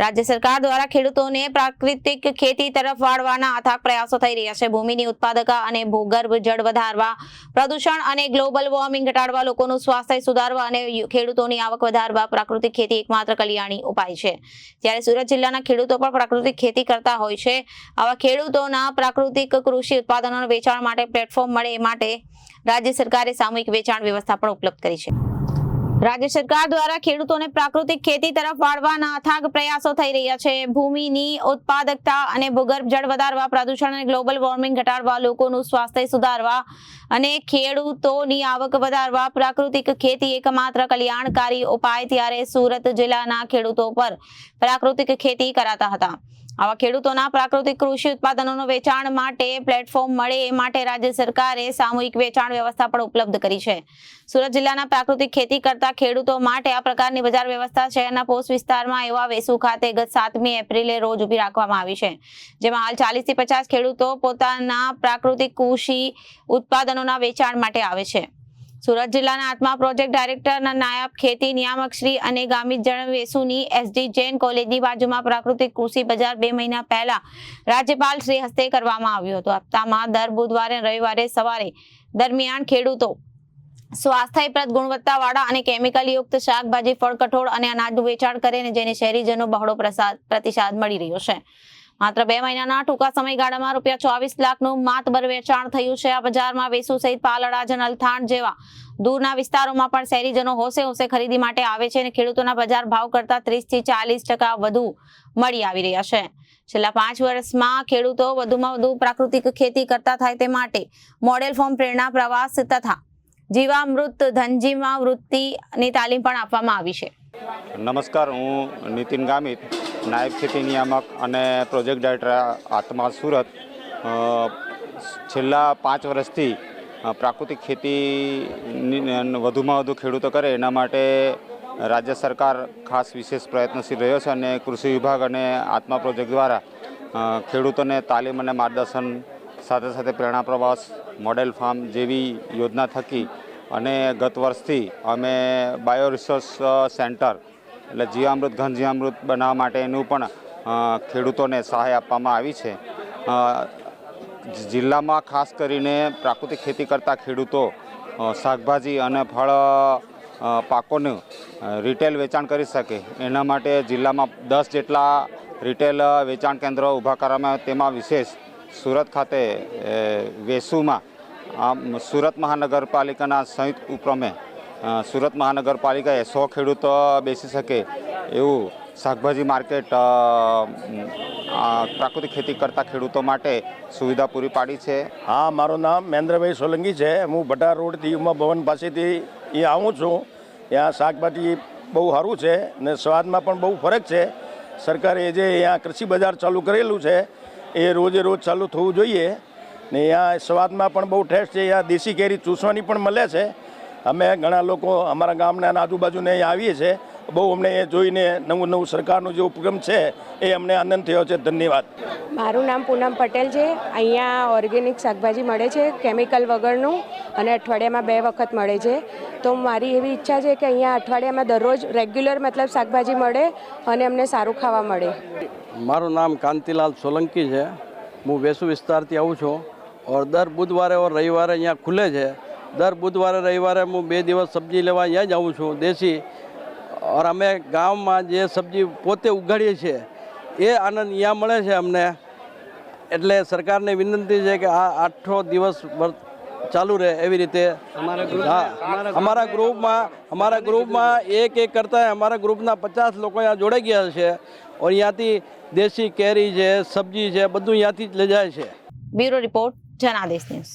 રાજ્ય સરકાર દ્વારા ખેડૂતોને પ્રાકૃતિક ખેતી તરફ વાળવાના અથાગ પ્રયાસો થઈ રહ્યા છે. ભૂમિની ઉત્પાદક અને ભૂગર્ભ જળ વધારવા, પ્રદૂષણ અને ગ્લોબલ વોર્મિંગ ઘટાડવા, લોકોનું સ્વાસ્થ્ય સુધારવા અને ખેડૂતોની આવક વધારવા પ્રાકૃતિક ખેતી એકમાત્ર કલ્યાણી ઉપાય છે. જ્યારે સુરત જિલ્લાના ખેડૂતો પણ પ્રાકૃતિક ખેતી કરતા હોય છે, આવા ખેડૂતોના પ્રાકૃતિક કૃષિ ઉત્પાદનોના વેચાણ માટે પ્લેટફોર્મ મળે એ માટે રાજ્ય સરકારે સામૂહિક વેચાણ વ્યવસ્થા પણ ઉપલબ્ધ કરી છે. રાજ્ય સરકાર દ્વારા ખેડૂતોને પ્રાકૃતિક ખેતી તરફ વાળવાના અથાગ પ્રયાસો થઈ રહ્યા છે. ભૂમિની ઉત્પાદકતા અને ભૂગર્ભ જળ વધારવા, પ્રદૂષણ અને ગ્લોબલ વોર્મિંગ ઘટાડવા, લોકોનું સ્વાસ્થ્ય સુધારવા અને ખેડૂતોની આવક વધારવા પ્રાકૃતિક ખેતી એકમાત્ર કલ્યાણકારી ઉપાય ત્યારે સુરત જિલ્લાના ખેડૂતો પર પ્રાકૃતિક ખેતી કરાતા હતા. આવા ખેડૂતોના પ્રાકૃતિક કૃષિ ઉત્પાદનોનું વેચાણ માટે પ્લેટફોર્મ મળે એ માટે રાજ્ય સરકારે સામૂહિક વેચાણ વ્યવસ્થા પણ ઉપલબ્ધ કરી છે. સુરત જિલ્લાના પ્રાકૃતિક ખેતી કરતા ખેડૂતો માટે આ પ્રકારની બજાર વ્યવસ્થા શહેરના પોસ્ટ વિસ્તારમાં એવા વેસુ ખાતે ગત સાતમી એપ્રિલે રોજ ઊભી રાખવામાં આવી છે. જેમાં હાલ ચાલીસથી પચાસ ખેડૂતો પોતાના પ્રાકૃતિક કૃષિ ઉત્પાદનોના વેચાણ માટે આવે છે. સુરત જિલ્લાના આત્મા પ્રોજેક્ટ ડાયરેક્ટર નાયબ ખેતી નિયામક શ્રી અને ગામિત જણ એસડી જૈન કોલેજની બાજુમાં પ્રાકૃતિક કૃષિ બજાર બે મહિના પહેલા રાજ્યપાલ શ્રી હસ્તે કરવામાં આવ્યું હતું. હપ્તામાં દર બુધવારે રવિવારે સવારે દરમિયાન ખેડૂતો સ્વાસ્થ્યપ્રદ ગુણવત્તાવાળા અને કેમિકલયુક્ત શાકભાજી ફળ કઠોળ અને અનાજનું વેચાણ કરે જેને શહેરીજનો બહોળો પ્રતિસાદ મળી રહ્યો છે. માત્ર બે મહિનાના ટૂંકા સમયગાળામાં રૂપિયા ચોવીસ લાખનું માતબર વેચાણ થયું છે. આ બજારમાં વેસુ સહિત પાલડા જનલથાણ જેવા દૂરના વિસ્તારોમાં પણ શહેરીજનો હોશે હોશે ખરીદી માટે આવે છે અને ખેડૂતોના બજાર ભાવ કરતા ત્રીસથી ચાલીસ ટકા વધુ મળી આવી રહ્યા છે. છેલ્લા પાંચ વર્ષમાં ખેડૂતો વધુમાં વધુ પ્રાકૃતિક ખેતી કરતા થાય તે માટે મોડેલ ફોર્મ પ્રેરણા પ્રવાસ તથા જીવામૃત ધનજીમાં વૃત્તિની તાલીમ પણ આપવામાં આવી છે. નમસ્કાર, હું નીતિન ગામિત નાયબ ખેતી નિયામક અને પ્રોજેક્ટ ડાયરેક્ટર આત્મા સુરત છેલ્લા પાંચ વર્ષથી પ્રાકૃતિક ખેતી વધુમાં વધુ ખેડૂતો કરે, એના માટે રાજ્ય સરકાર ખાસ વિશેષ પ્રયત્નશીલ રહ્યો છે અને કૃષિ વિભાગ અને આત્મા પ્રોજેક્ટ દ્વારા ખેડૂતોને તાલીમ અને માર્ગદર્શન સાથે સાથે પ્રેરણા પ્રવાસ, મોડેલ ફાર્મ જેવી યોજના થકી અને ગત વર્ષથી અમે બાયો રિસોર્સ સેન્ટર એટલે જીવામૃત ઘન જીવામૃત બનાવવા માટેનું પણ ખેડૂતોને સહાય આપવામાં આવી છે. જિલ્લામાં ખાસ કરીને પ્રાકૃતિક ખેતી કરતા ખેડૂતો શાકભાજી અને ફળ પાકોનું રિટેલ વેચાણ કરી શકે. એના માટે જિલ્લામાં દસ જેટલા રિટેલ વેચાણ કેન્દ્રો ઊભા કરવામાં તેમાં વિશેષ સુરત ખાતે વેસુમાં, આમ સુરત મહાનગરપાલિકાના સંયુક્ત ઉપક્રમે સુરત મહાનગરપાલિકાએ સો ખેડૂતો બેસી શકે એવું શાકભાજી માર્કેટ પ્રાકૃતિક ખેતી કરતા ખેડૂતો માટે સુવિધા પૂરી પાડી છે. હા, મારું નામ મહેન્દ્રભાઈ સોલંકી છે. હું ભટા રોડથી ઉમા ભવન પાસેથી એ આવું છું. ત્યાં શાકભાજી બહુ સારું છે ને સ્વાદમાં પણ બહુ ફરક છે. સરકારે જે અહીંયા કૃષિ બજાર ચાલુ કરેલું છે, એ રોજે રોજ ચાલુ થવું જોઈએ ને અહીંયા સ્વાદમાં પણ બહુ ટેસ્ટ છે. અહીંયા દેશી કેરી ચૂસવાની પણ મળે છે. અમે ઘણા લોકો અમારા ગામના આજુબાજુને અહીં આવીએ છીએ. બહુ અમને એ જોઈને નવું નવું સરકારનો જે ઉપક્રમ છે એ અમને આનંદ થયો છે. ધન્યવાદ. મારું નામ પૂનમ પટેલ છે. અહીંયા ઓર્ગેનિક શાકભાજી મળે છે કેમિકલ વગરનું અને અઠવાડિયામાં બે વખત મળે છે. તો મારી એવી ઈચ્છા છે કે અહીંયા અઠવાડિયામાં દરરોજ રેગ્યુલર મતલબ શાકભાજી મળે અને અમને સારું ખાવા મળે. મારું નામ કાંતિલાલ સોલંકી છે. હું વેસુ વિસ્તારથી આવું છું. ઓર દર બુધવારે ઓર રવિવારે અહીંયા ખુલે છે. દર બુધવારે રવિવારે હું બે દિવસ સબ્જી લેવા અહીંયા જ આવું છું દેશી. ઓર અમે ગામમાં જે સબ્જી પોતે ઉગાડીએ છીએ એ આનંદ અહીંયા મળે છે અમને. એટલે સરકારને વિનંતી છે કે આ આઠો દિવસ ચાલુ રહે એવી રીતે. હા અમારા ગ્રુપમાં અમારા ગ્રુપમાં એક એક કરતા અમારા ગ્રુપના પચાસ લોકો અહીંયા જોડાઈ ગયા છે. ઓર અહીંયાથી દેશી કેરી છે સબ્જી છે બધું અહીંયાથી જ લઈ જાય છે. Bureau report Janadesh news.